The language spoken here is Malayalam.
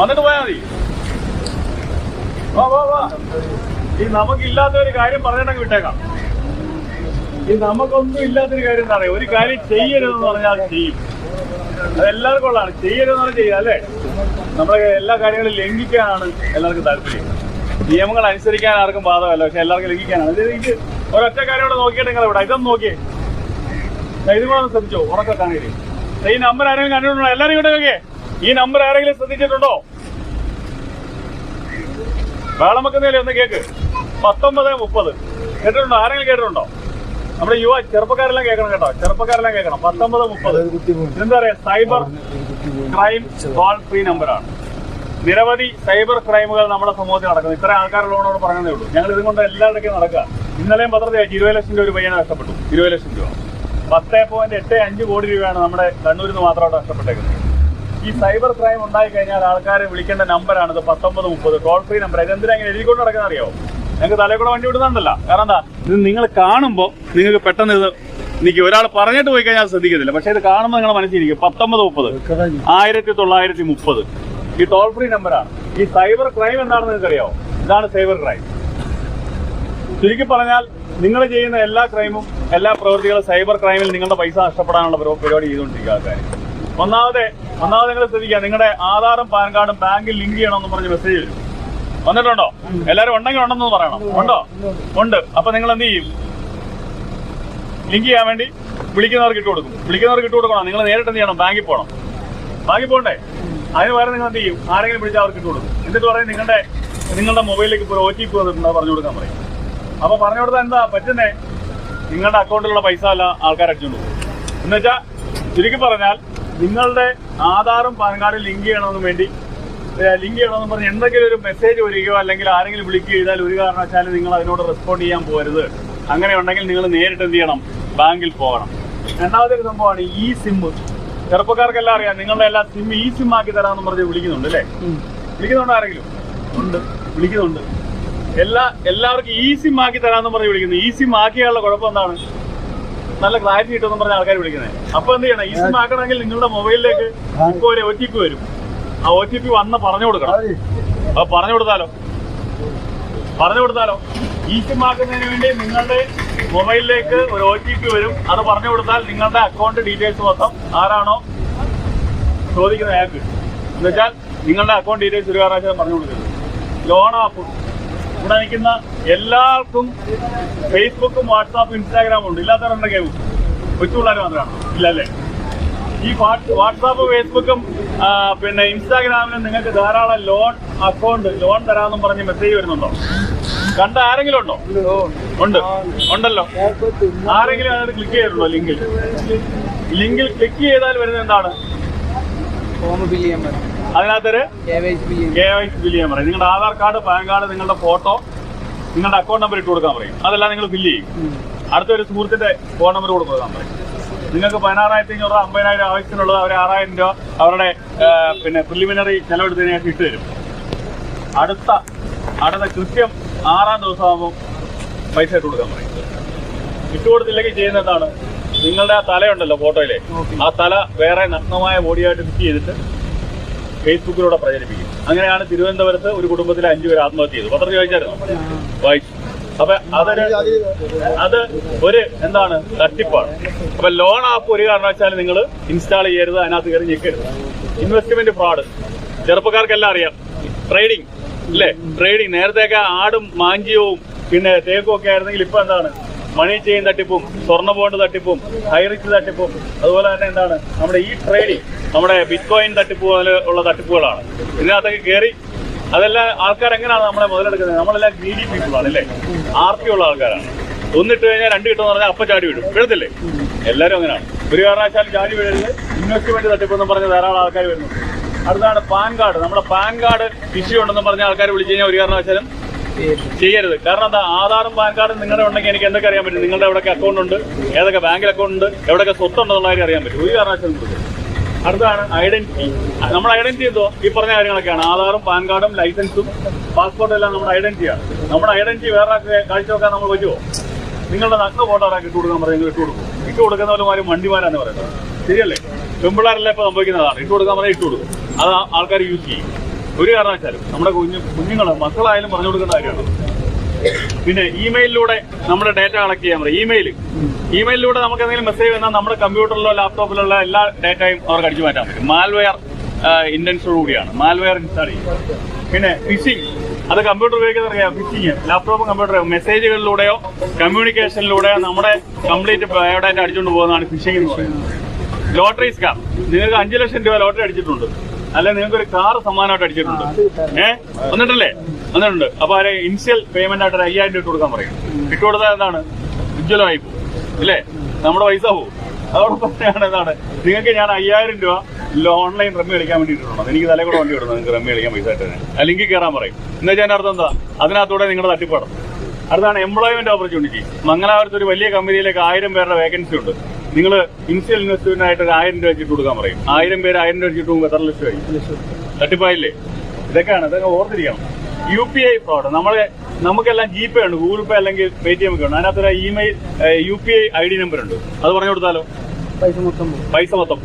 വന്നിട്ട് പോയാൽ മതി. ഈ നമുക്കില്ലാത്ത ഒരു കാര്യം പറഞ്ഞിട്ടങ്ങ് വിട്ടേക്കാം. ഈ നമുക്കൊന്നും ഇല്ലാത്തൊരു കാര്യം എന്താ പറയുക ഒരു കാര്യം ചെയ്യരുതെന്ന് പറഞ്ഞാൽ ചെയ്യും. അതെല്ലാവർക്കും ഉള്ളതാണ്. ചെയ്യരുതെന്ന് പറഞ്ഞാൽ ചെയ്യുക അല്ലേ? നമ്മളെ എല്ലാ കാര്യങ്ങളും ലംഘിക്കാനാണ് എല്ലാവർക്കും താല്പര്യം. നിയമങ്ങൾ അനുസരിക്കാൻ ആർക്കും ബാധകമല്ല പക്ഷെ എല്ലാവർക്കും ലംഘിക്കാനാണ്. ഇത് എനിക്ക് ഒരൊറ്റ കാര്യം ഇവിടെ നോക്കിയിട്ട് നിങ്ങൾ ഇവിടെ ഇതൊന്നും നോക്കിയേ. ഇതും കൂടെ ശ്രദ്ധിച്ചോ? ഉറക്കെ കാണുകയും ഈ നമ്പർ ആരെങ്കിലും കണ്ടിട്ടുണ്ടോ? എല്ലാവരും ഇവിടെ നോക്കിയേ. ഈ നമ്പർ ആരെങ്കിലും ശ്രദ്ധിച്ചിട്ടുണ്ടോ? വേളം വെക്കുന്നതിൽ ഒന്ന് കേക്ക്. പത്തൊമ്പത് മുപ്പത്. കേട്ടിട്ടുണ്ടോ? ആരെങ്കിലും കേട്ടിട്ടുണ്ടോ? നമ്മുടെ യുവ ചെറുപ്പക്കാരെല്ലാം കേൾക്കണം കേട്ടോ. ചെറുപ്പക്കാരെല്ലാം കേൾക്കണം. പത്തൊമ്പത് മുപ്പത്. എന്താ പറയാ? സൈബർ ക്രൈം ടോൾ ഫ്രീ നമ്പറാണ്. നിരവധി സൈബർ ക്രൈമുകൾ നമ്മുടെ സമൂഹത്തിൽ നടക്കുന്നു. ഇത്ര ആൾക്കാരുള്ളവരോട് പറഞ്ഞതേ ഉള്ളൂ. ഞങ്ങൾ ഇതുകൊണ്ട് എല്ലായിടക്കും നടക്കുക. ഇന്നലെയും പത്രത്തിൽ അയച്ചു ഇരുപത് ലക്ഷം രൂപ ഒരു പയ്യനെ നഷ്ടപ്പെട്ടു. ഇരുപത് ലക്ഷം രൂപ. പത്ത് പോയിന്റ് എട്ട് അഞ്ച് കോടി രൂപയാണ് നമ്മുടെ കണ്ണൂരിൽ നിന്ന് മാത്രമായിട്ട് നഷ്ടപ്പെട്ടേക്കുന്നത്. ഈ സൈബർ ക്രൈം ഉണ്ടായി കഴിഞ്ഞാൽ ആൾക്കാരെ വിളിക്കേണ്ട നമ്പറാണ് ഇത് പത്തൊമ്പത് മുപ്പത്. Toll free number. ഇതെന്തിനാ ഇങ്ങനെ എഴുതിക്കൊണ്ട് നടക്കുന്ന അറിയോ? ഞങ്ങൾക്ക് തലേ കൂടെ വണ്ടി വിടുന്നുണ്ടല്ല കാരണം എന്താ? ഇത് നിങ്ങൾ കാണുമ്പോൾ നിങ്ങൾക്ക് പെട്ടെന്ന് ഇത് എനിക്ക് ഒരാൾ പറഞ്ഞിട്ട് പോയി കഴിഞ്ഞാൽ ശ്രദ്ധിക്കത്തില്ല. പക്ഷേ ഇത് കാണുമ്പോൾ നിങ്ങൾ മനസ്സിലിരിക്കും പത്തൊമ്പത് മുപ്പത്. ആയിരത്തി തൊള്ളായിരത്തി മുപ്പത്. ഈ ടോൾ ഫ്രീ നമ്പറാണ്. ഈ സൈബർ ക്രൈം എന്താണെന്ന് നിങ്ങൾക്ക് അറിയാവോ ഇതാണ് സൈബർ ക്രൈം. ചുരുക്കി പറഞ്ഞാൽ നിങ്ങൾ ചെയ്യുന്ന എല്ലാ ക്രൈമും എല്ലാ പ്രവൃത്തികളും സൈബർ ക്രൈമിൽ നിങ്ങളുടെ പൈസ നഷ്ടപ്പെടാനുള്ള പരിപാ- പരിപാടി ചെയ്തുകൊണ്ടിരിക്കുക ആൾക്കാർ ഒന്നാമതെ ഒന്നാമത് നിങ്ങൾ ശ്രദ്ധിക്കുക. നിങ്ങളുടെ ആധാറും പാൻ കാർഡും ബാങ്കിൽ ലിങ്ക് ചെയ്യണമെന്ന് പറഞ്ഞ് മെസ്സേജ് വരും വന്നിട്ടുണ്ടോ? എല്ലാരും ഉണ്ടെങ്കിൽ ഉണ്ടെന്ന് പറയണം. ഉണ്ടോ? ഉണ്ട്. അപ്പൊ നിങ്ങൾ എന്ത് ചെയ്യും? ലിങ്ക് ചെയ്യാൻ വേണ്ടി വിളിക്കുന്നവർക്ക് ഇട്ട് കൊടുക്കും. വിളിക്കുന്നവർക്ക് ഇട്ട് കൊടുക്കണം. നിങ്ങൾ നേരിട്ട് എന്ത് ചെയ്യണം? ബാങ്കിൽ പോകണം. ബാങ്കിൽ പോകണ്ടേ? അതിന് പകരം നിങ്ങൾ എന്ത് ചെയ്യും? ആരെങ്കിലും വിളിച്ചാൽ അവർക്ക് ഇട്ട് കൊടുക്കും. എന്നിട്ട് പറയും നിങ്ങളുടെ നിങ്ങളുടെ മൊബൈലിലേക്ക് ഇപ്പോൾ ഒ ടി പി വന്നിട്ടുണ്ടോ പറഞ്ഞു കൊടുക്കാൻ പറയും. അപ്പൊ പറഞ്ഞു കൊടുത്താൽ എന്താ പറ്റുന്നേ? നിങ്ങളുടെ അക്കൗണ്ടിലുള്ള പൈസ അല്ല ആൾക്കാർ അടിച്ചുകൊണ്ട് പോകും. എന്ന് വെച്ചാൽ ചുരുക്കി പറഞ്ഞാൽ നിങ്ങളുടെ ആധാറും പാൻ കാർഡും ലിങ്ക് ചെയ്യണമെന്ന് വേണ്ടി ലിങ്ക് ചെയ്യണമെന്ന് പറഞ്ഞ് എന്തെങ്കിലും ഒരു മെസ്സേജ് വരികയോ അല്ലെങ്കിൽ ആരെങ്കിലും വിളിക്കുകയോ ചെയ്താൽ ഒരു കാരണവശാലും നിങ്ങൾ അതിനോട് റെസ്പോണ്ട് ചെയ്യാൻ പോകരുത് അങ്ങനെ ഉണ്ടെങ്കിൽ നിങ്ങൾ നേരിട്ട് എന്ത് ചെയ്യണം? ബാങ്കിൽ പോകണം. രണ്ടാമത്തെ ഒരു സംഭവമാണ് ഈ സിം. ചെറുപ്പക്കാർക്കെല്ലാം അറിയാം നിങ്ങളുടെ എല്ലാ സിം ഈ സിം ആക്കി തരാമെന്ന് പറഞ്ഞ് വിളിക്കുന്നുണ്ട് അല്ലേ? വിളിക്കുന്നുണ്ട് ആരെങ്കിലും? ഉണ്ട്. വിളിക്കുന്നുണ്ട്. എല്ലാ എല്ലാവർക്കും ഈ സിം ആക്കി തരാമെന്ന് പറഞ്ഞ് വിളിക്കുന്നു. ഈ സിം ആക്കിയാലുള്ള കുഴപ്പം എന്താണ്? നല്ല ക്ലാരിറ്റി കിട്ടുമെന്ന് പറഞ്ഞ ആൾക്കാർ വിളിക്കുന്നത്. അപ്പൊ എന്ത് ചെയ്യണം? ഈ സിം ആക്കണമെങ്കിൽ നിങ്ങളുടെ മൊബൈലിലേക്ക് ഇപ്പൊ ഒരു ഒ ടി പി വരും. ആ ഒ ടി പി വന്ന് പറഞ്ഞു കൊടുക്കണം. അപ്പൊ പറഞ്ഞു കൊടുത്താലോ? പറഞ്ഞു കൊടുത്താലോ? ഈ സിം ആക്കുന്നതിന് വേണ്ടി നിങ്ങളുടെ മൊബൈലിലേക്ക് ഒരു ഒ ടി പി വരും. അത് പറഞ്ഞു കൊടുത്താൽ നിങ്ങളുടെ അക്കൗണ്ട് ഡീറ്റെയിൽസ് മൊത്തം ആരാണോ ചോദിക്കുന്ന എന്ന് വെച്ചാൽ നിങ്ങളുടെ അക്കൗണ്ട് ഡീറ്റെയിൽസ് ഒരു കാരണവശാലും പറഞ്ഞു കൊടുക്കരുത് ലോൺ ആപ്പ്. ഇവിടെ നിൽക്കുന്ന എല്ലാവർക്കും ഫേസ്ബുക്കും വാട്സാപ്പും ഇൻസ്റ്റാഗ്രാമും ഉണ്ട്. ഇല്ലാത്തവരുണ്ടെങ്കിൽ കൊച്ചു കൊച്ചുപിള്ളേർ മാത്രമാണ്. ഇല്ല അല്ലേ ഈ വാട്സ്- വാട്സാപ്പ് ഫേസ്ബുക്കും പിന്നെ ഇൻസ്റ്റാഗ്രാമിലും നിങ്ങൾക്ക് ധാരാളം ലോൺ അക്കൗണ്ട് ലോൺ തരാമെന്നും പറഞ്ഞ് മെസ്സേജ് വരുന്നുണ്ടോ? കണ്ട ആരെങ്കിലും ഉണ്ടോ? ഉണ്ട്. ഉണ്ടല്ലോ. ആരെങ്കിലും അതിനകത്ത് ക്ലിക്ക് ചെയ്തിട്ടുണ്ടോ ലിങ്കിൽ? ലിങ്കിൽ ക്ലിക്ക് ചെയ്താൽ വരുന്നത് എന്താണ്? അതിനകത്തൊരു K Y K Y C fill ചെയ്യാൻ പറയും നിങ്ങളുടെ ആധാർ കാർഡ് പാൻ കാർഡ് നിങ്ങളുടെ ഫോട്ടോ നിങ്ങളുടെ അക്കൗണ്ട് നമ്പർ ഇട്ട് കൊടുക്കാൻ പറയും. അതെല്ലാം നിങ്ങൾ ഫില്ല് ചെയ്യും. അടുത്ത ഒരു സുഹൃത്തിന്റെ ഫോൺ നമ്പർ കൊടുക്കാൻ പറയും. നിങ്ങൾക്ക് പതിനാറായിരത്തി അഞ്ഞൂറ് രൂപ അമ്പതിനായിരം ആവശ്യത്തിനുള്ളത് അവർ ആറായിരം രൂപ അവരുടെ പിന്നെ പ്രിലിമിനറി ചെലവെടുത്തതിന് ശേഷം ഇട്ട് തരും. അടുത്ത അടുത്ത കൃത്യം ആറാം ദിവസമാകുമ്പോൾ പൈസ ഇട്ട് കൊടുക്കാൻ പറയും. ഇട്ട് കൊടുത്തില്ലെങ്കിൽ ചെയ്യുന്ന എന്താണ്? നിങ്ങളുടെ ആ തലയുണ്ടല്ലോ ഫോട്ടോയിലെ ആ തല വേറെ നഗ്നമായ ബോഡിയായിട്ട് ഫിറ്റ് ചെയ്തിട്ട് ഫേസ്ബുക്കിലൂടെ പ്രചരിപ്പിക്കും. അങ്ങനെയാണ് തിരുവനന്തപുരത്ത് ഒരു കുടുംബത്തിലെ അഞ്ചു പേർ ആത്മഹത്യ ചെയ്തു പത്രം ചോദിച്ചായിരുന്നു. വായിച്ചു അപ്പൊ അതൊരു അത് ഒരു എന്താണ് തട്ടിപ്പാണ്. അപ്പൊ ലോൺ ആപ്പ് ഒരു കാരണവശാലും നിങ്ങൾ ഇൻസ്റ്റാൾ ചെയ്യരുത് അതിനകത്ത് കയറി ഞെക്കരുത്. Investment fraud. ചെറുപ്പക്കാർക്കെല്ലാം അറിയാം. ട്രേഡിംഗ് അല്ലേ? ട്രേഡിംഗ് നേരത്തെയൊക്കെ ആടും മാഞ്ചിയവും പിന്നെ തേക്കും ഒക്കെ ആയിരുന്നെങ്കിൽ ഇപ്പൊ എന്താണ്? മണി ചെയിൻ തട്ടിപ്പും സ്വർണ ബോണ്ട് തട്ടിപ്പും ഹൈറിച്ച് തട്ടിപ്പും. അതുപോലെ തന്നെ എന്താണ്? നമ്മുടെ ഈ ട്രേഡിംഗ് നമ്മുടെ ബിറ്റ്കോയിൻ തട്ടിപ്പ് പോലെ ഉള്ള തട്ടിപ്പുകളാണ്. ഇതിനകത്തൊക്കെ കയറി അതെല്ലാം ആൾക്കാർ എങ്ങനെയാണ് നമ്മളെ മുതലെടുക്കുന്നത്? നമ്മളെല്ലാം ഗ്രീഡി പീപ്പിളാണ് അല്ലേ? ആർത്തിയുള്ള ആൾക്കാരാണ്. ഒന്നിട്ട് കഴിഞ്ഞാൽ രണ്ട് കിട്ടുമെന്ന് പറഞ്ഞാൽ അപ്പൊ ചാടി വീഴും. വീഴത്തില്ലേ എല്ലാവരും അങ്ങനെയാണ്. ഒരു കാരണവശാലും ചാടി വീഴരുത്. ഇൻവെസ്റ്റ്മെന്റ് തട്ടിപ്പെന്ന് പറഞ്ഞ് ധാരാളം ആൾക്കാർ വരുന്നു. അടുത്താണ് പാൻ കാർഡ്. നമ്മുടെ പാൻ കാർഡ് ഇഷ്യൂ ഉണ്ടെന്ന് പറഞ്ഞ ആൾക്കാർ വിളിച്ചു കഴിഞ്ഞാൽ ഒരു കാരണവശാലും ചെയ്യരുത്. കാരണം എന്താ? ആധാറും പാൻ കാർഡും നിങ്ങളുടെ ഉണ്ടെങ്കിൽ എനിക്ക് എന്തൊക്കെ അറിയാൻ പറ്റും? നിങ്ങളുടെ എവിടെയൊക്കെ അക്കൗണ്ട് ഉണ്ട്. ഏതൊക്കെ ബാങ്കിൽ അക്കൗണ്ട് ഉണ്ട്? എവിടെയൊക്കെ സ്വത്തുണ്ടെന്നുള്ള കാര്യം അറിയാൻ പറ്റും. ഒരു കൊടുക്കരുത്. അടുത്താണ് ഐഡന്റിറ്റി നമ്മൾ ഐഡന്റിറ്റി എന്തോ? ഈ പറഞ്ഞ കാര്യങ്ങളൊക്കെയാണ്. ആധാറും പാൻ കാർഡും ലൈസൻസും പാസ്പോർട്ടും എല്ലാം നമ്മുടെ ഐഡന്റിറ്റിയാണ് നമ്മുടെ ഐഡന്റിറ്റി വേറെ കാഴ്ച കാഴ്ചവെക്കാൻ നമ്മൾ പറ്റുമോ നിങ്ങളുടെ നഗ്ന ഫോട്ടോ ആരാക്കി ഇട്ട് കൊടുക്കാൻ പറയുന്നത് ഇട്ട് കൊടുക്കും. ഇട്ട് കൊടുക്കുന്നവരുമാരും വണ്ടിമാരാന്ന് പറയുന്നത്. ശരിയല്ലേ? പെമ്പിള്ളാരെല്ലാം ഇപ്പൊ സംഭവിക്കുന്നതാണ്. ഇട്ട് കൊടുക്കാൻ പറഞ്ഞാൽ ഇട്ട് കൊടുക്കും. അത് ആൾക്കാർ യൂസ് ചെയ്യും. ഒരു കാരണവശാലും നമ്മുടെ കുഞ്ഞു കുഞ്ഞുങ്ങൾ മക്കളായാലും പറഞ്ഞു കൊടുക്കുന്ന കാര്യമാണ്. പിന്നെ ഇമെയിലിലൂടെ നമ്മുടെ ഡേറ്റ കളക്ട് ചെയ്യാൻ പറയും. ഇമെയിൽ ഇമെയിലിലൂടെ നമുക്ക് എന്തെങ്കിലും മെസ്സേജ് വന്നാൽ നമ്മുടെ കമ്പ്യൂട്ടറിലോ ലാപ്ടോപ്പിലുള്ള എല്ലാ ഡേറ്റയും അവർക്ക് അടിച്ചു മാറ്റാൻ പറ്റും. മാൽവെയർ ഇന്റൻഷനോട് കൂടിയാണ്. മാൽവെയർ ഇൻസ്റ്റാൾ ചെയ്യും. പിന്നെ ഫിഷിംഗ് അത് കമ്പ്യൂട്ടർ ഉപയോഗിക്കുന്ന ഫിഷിംഗ് ലാപ്ടോപ്പ് കമ്പ്യൂട്ടർ മെസ്സേജുകളിലൂടെയോ കമ്മ്യൂണിക്കേഷനിലൂടെയോ നമ്മുടെ കംപ്ലീറ്റ് ബയോഡാറ്റ അടിച്ചുകൊണ്ട് പോകുന്നതാണ് ഫിഷിംഗ് എന്ന് പറയുന്നത്. ലോട്ടറി സ്കാം നിങ്ങൾക്ക് അഞ്ചു ലക്ഷം രൂപ ലോട്ടറി അടിച്ചിട്ടുണ്ട്. അല്ലെ നിങ്ങൾക്ക് ഒരു കാർ സമ്മാനമായിട്ട് അടിച്ചിട്ടുണ്ട്. ഏഹ് വന്നിട്ടല്ലേ? വന്നിട്ടുണ്ട്. അപ്പൊ അതിന് ഇനിഷ്യൽ പേയ്മെന്റ് ആയിട്ട് ഒരു അയ്യായിരം രൂപ ഇട്ട് കൊടുക്കാൻ പറയും. ഇട്ട് കൊടുത്താൽ എന്താണ്? ഉജ്ജ്വലമായി പോകും. ഇല്ലേ? നമ്മുടെ പൈസ പോകും. അതോടൊപ്പം തന്നെയാണ് എന്താണ്? നിങ്ങൾക്ക് ഞാൻ അയ്യായിരം രൂപ ഓൺലൈൻ റമ്മി കളിക്കാൻ വേണ്ടിയിട്ടുണ്ടോ എനിക്ക് തലേ കൂടെ വണ്ടി വിടുന്നത് നിങ്ങൾക്ക് റമ്മി കളിക്കാൻ പൈസ ആയിട്ട് അല്ലെങ്കിൽ ആ ലിങ്കിൽ കയറാൻ പറയും. എന്ന് വെച്ചാൽ അർത്ഥം എന്താ? അതിനകത്തൂടെ നിങ്ങളുടെ തട്ടിപ്പാടും. അടുത്താണ് എംപ്ലോയ്മെന്റ് ഓപ്പർച്യൂണിറ്റി മംഗലാപുരത്ത് ഒരു വലിയ കമ്പനിയിലേക്ക് ആയിരം പേരുടെ വേക്കൻസി ഉണ്ട്. നിങ്ങൾ ഇനിഷ്യൽ ഇൻവെസ്റ്റ്മെന്റ് ആയിട്ട് ഒരു ആയിരം രൂപ വെച്ചിട്ട് കൊടുക്കാൻ പറയും. ആയിരം പേര് ആയിരം രൂപ വെച്ചിട്ട് എത്ര ലക്ഷം ആയി? തട്ടിപ്പായില്ലേ? ഇതൊക്കെയാണ് ഇതൊക്കെ ഓർത്തിരിക്കണം. യു പി ഐ ഫ്രോഡ് നമ്മളെ നമുക്കെല്ലാം ജി പേ ഉണ്ട് ഗൂഗിൾ പേ അല്ലെങ്കിൽ പേ ടി എം ഒക്കെ ഉണ്ട്. അതിനകത്തൊരു email U P I I D number ഉണ്ട്. അത് പറഞ്ഞു കൊടുത്താലോ? പൈസ മൊത്തം പൈസ മൊത്തം